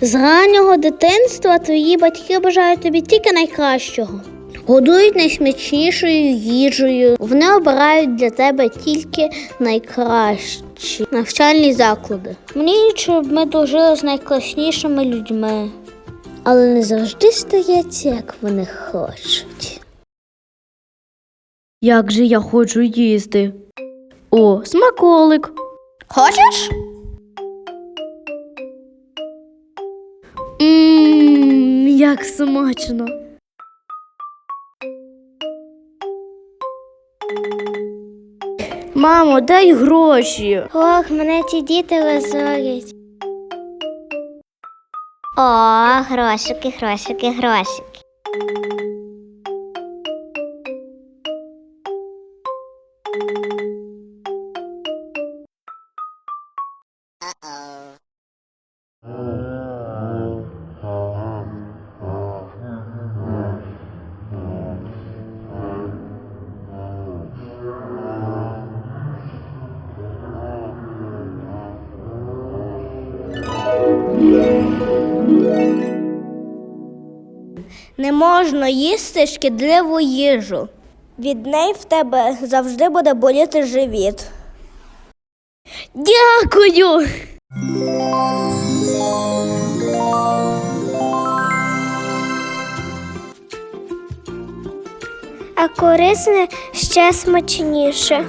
З раннього дитинства твої батьки бажають тобі тільки найкращого. Годують найсмачнішою їжею. Вони обирають для тебе тільки найкращі навчальні заклади. Мені, щоб ми дружили з найкласнішими людьми. Але не завжди стається, як вони хочуть. Як же я хочу їсти? О, смаколик. Хочеш? Як смачно. Мамо, дай гроші. Ох, мене ці діти визорять. О, грошики, грошики, грошики. Не можна їсти шкідливу їжу. Від неї в тебе завжди буде боліти живіт. Дякую. А корисне ще смачніше.